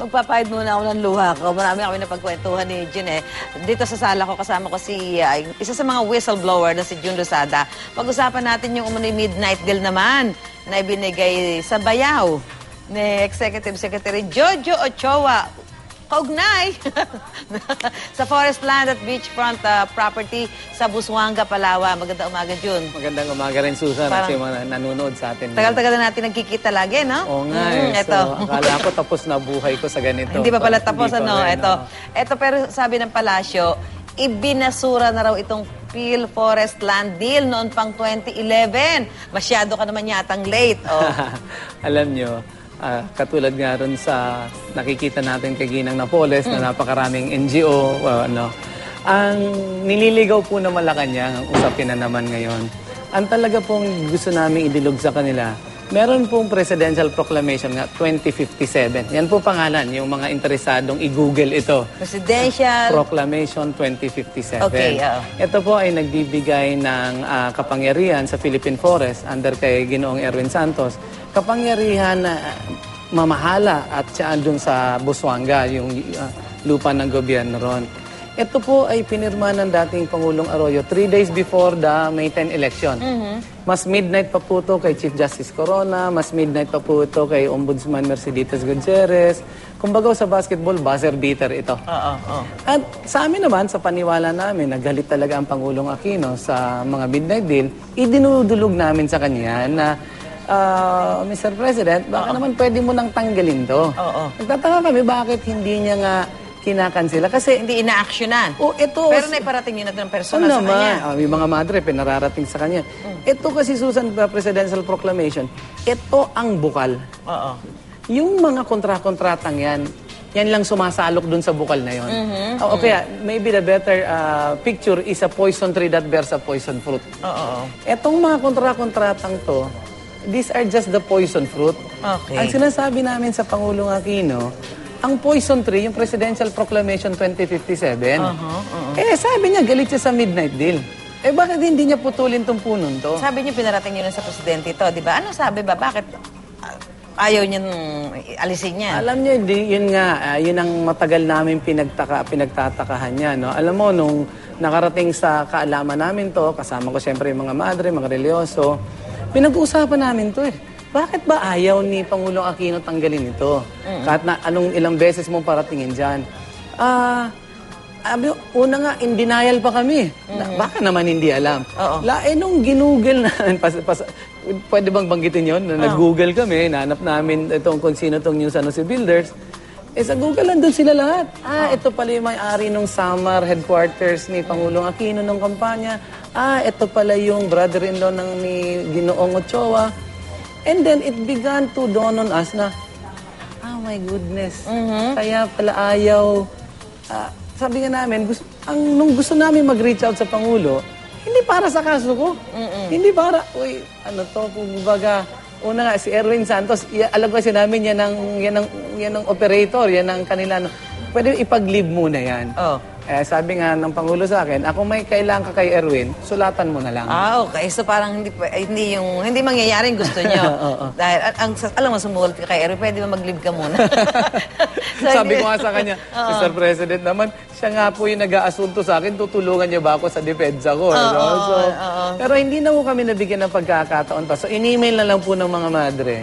magpapahid muna ako ng luha ko. Marami kami napagkwentuhan ni Jun eh. Dito sa sala ko, kasama ko si, ah, isa sa mga whistleblower na si Jun Rosada. Pag-usapan natin yung umano'y midnight deal naman na ibinigay sa bayaw ni Executive Secretary Jojo Ochoa. Kaugnay sa forest land at beachfront ah, property sa Busuanga, Palawan. Maganda umaga, Jun. Magandang umaga rin, Susan, at Parang- yung mga nanonood sa atin. Tagal-tagal na natin nagkikita lagi, no? Oo nga Mm, eh. Eto. So, akala ko tapos na buhay ko sa ganito. Hindi pa pala tapos, pa ano? rin, Ito. oo. Ito, pero sabi ng palasyo, ibinasura na raw itong Peel Forest Land Deal noon pang 2011. Masyado ka naman yatang late. Oh. Alam nyo, ah, katulad nga rin sa nakikita natin kay Ginang Napoles Mm. na napakaraming NGO, well, ano, ang nililigaw po na Malacanang, ang usapin na naman ngayon, ang talaga pong gusto namin idilog sa kanila, meron pong presidential proclamation nga 2057. Yan po pangalan, yung mga interesadong i-google ito. Presidential. Proclamation 2057. Okay, oo. Ito po ay nagbibigay ng ah, kapangyarihan sa Philippine Forest under kay Ginoong Erwin Santos. Kapangyarihan na ah, mamahala at siya dun sa Busuanga, yung ah, lupa ng gobyerno ron. Ito po ay pinirma ng dating Pangulong Arroyo three days before the May 10 election. Mas midnight pa po ito kay Chief Justice Corona, mas midnight pa po ito kay Ombudsman Mercedes Gutierrez. Kumbaga sa basketball, buzzer beater ito. Oo, oo. At sa amin naman, sa paniwala namin, nagalit talaga ang Pangulong Aquino sa mga midnight deal, idinudulog namin sa kanya na, ah, Mr. President, baka naman pwede mo nang tanggalin to. Oo. Nagtataka kami bakit hindi niya nga kinakansela. Kasi, Hindi ina-actionan. oh, ito... Pero naiparating yun na ng ano personal sa naman, kanya. ah, may mga madre, pinararating sa kanya. Ito kasi, Susan, uh, Presidential Proclamation, ito ang bukal. Oo. Yung mga kontra-kontratang yan, yan lang sumasalok dun sa bukal na yon. O kaya, maybe the better uh, picture is a poison tree that bears a poison fruit. Oo, oo. Etong mga kontra-kontratang to, these are just the poison fruit. Okay. Ang sinasabi namin sa Pangulong Aquino, ang poison tree, yung Presidential Proclamation 2057, eh sabi niya, galit siya sa midnight deal. Eh bakit hindi niya putulin tong punon to? Sabi niyo, pinarating niyo na sa presidente ito, di ba? Ano sabi ba? Bakit ah, ayaw niyang alisin niya? Alam niyo, di, yun nga, ah, yun ang matagal namin pinagtaka, pinagtatakahan niya. No? Alam mo, nung nakarating sa kaalaman namin to, kasama ko siyempre yung mga madre, mga religyoso, pinag-uusapan namin to eh. Bakit ba ayaw ni Pangulong Aquino tanggalin ito? Kahit na anong ilang beses mo paratingin dyan. Ah, Abi, una nga, in denial pa kami. Na, baka naman hindi alam. Oo. La, eh, nung ginugol na, pas, pas, pwede bang banggitin yon Na nag-google kami, nanap namin itong kung sino itong News Ano si Builders. Eh, sa Google, nandun sila lahat. Ah, ito pala yung may-ari ng Samar headquarters ni Pangulong Aquino nung kampanya. Ah, ito pala yung brother-in-law ng ni Ginoong Ochoa. And then, it began to dawn on us na, Ah, my goodness. Kaya pala ayaw. Ah, sabi nga namin, gusto, ang, nung gusto namin mag-reach out sa Pangulo, hindi para sa kaso ko. Hindi para, uy, ano to, kumbaga, una nga, si Erwin Santos, i- alam ko kasi namin, yan ang, yan ang, yan ang operator, yan ang kanila, ano, pwede ipag-leave muna yan. Oh. Eh, sabi nga ng Pangulo sa akin, ako may kailangan ka kay Erwin, sulatan mo na lang. Ah, okay. So parang hindi pa- eh, hindi yung hindi mangyayari yung gusto niyo. Dahil ang, ang sa- alam mo sumulat ka kay Eric, pwede ba mag-leave ka muna? So, Sabi hindi- ko nga sa kanya, Mr. President naman, siya nga po yung nag-aasunto sa akin, tutulungan niya ba ako sa depensa ko? ano? so, Pero hindi na po kami nabigyan ng pagkakataon pa. So, in-email na lang po ng mga madre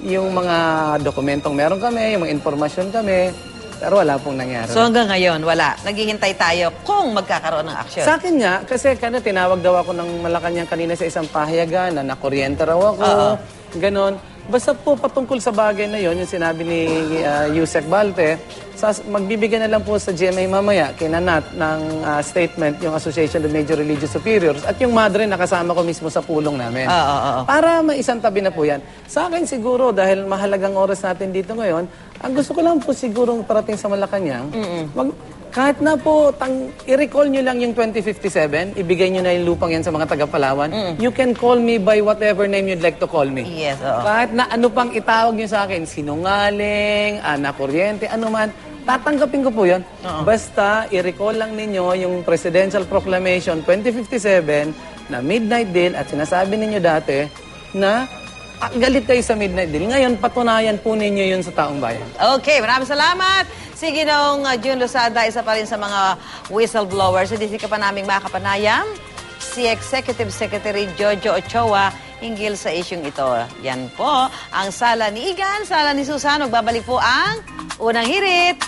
yung mga dokumentong meron kami, yung mga informasyon kami, pero wala pong nangyari. So hanggang ngayon, wala. Naghihintay tayo kung magkakaroon ng action. Sa akin nga, kasi kana tinawag daw ako ng Malacanang kanina sa isang pahayagan na nakuryente raw ako, ganon. Basta po patungkol sa bagay na yon, yung sinabi ni uh, Yusek Balte, sa, magbibigyan na lang po sa GMA mamaya, kay Nanat, ng ah, statement yung Association of Major Religious Superiors at yung madre nakasama ko mismo sa pulong namin. Oo, oo, oo. Para maisang tabi na po yan. Sa akin siguro, dahil mahalagang oras natin dito ngayon, ang gusto ko lang po siguro parating sa Malacanang, wag, kahit na po, tang, i-recall nyo lang yung 2057, ibigay nyo na yung lupang yan sa mga taga-Palawan, you can call me by whatever name you'd like to call me. Yes, oo. Kahit na ano pang itawag nyo sa akin, sinungaling, anak kuryente, ano man, tatanggapin ko po yun. Basta, i-recall lang ninyo yung Presidential Proclamation 2057 na midnight deal at sinasabi ninyo dati na ah, galit kayo sa midnight deal. Ngayon, patunayan po ninyo yun sa taong bayan. Okay, maraming salamat. Sige nung uh, June Lozada, isa pa rin sa mga whistleblowers. Hindi ka pa naming makapanayam si Executive Secretary Jojo Ochoa hinggil sa isyong ito. Yan po, ang sala ni Igan, sala ni Susan. Magbabalik po ang unang hirit.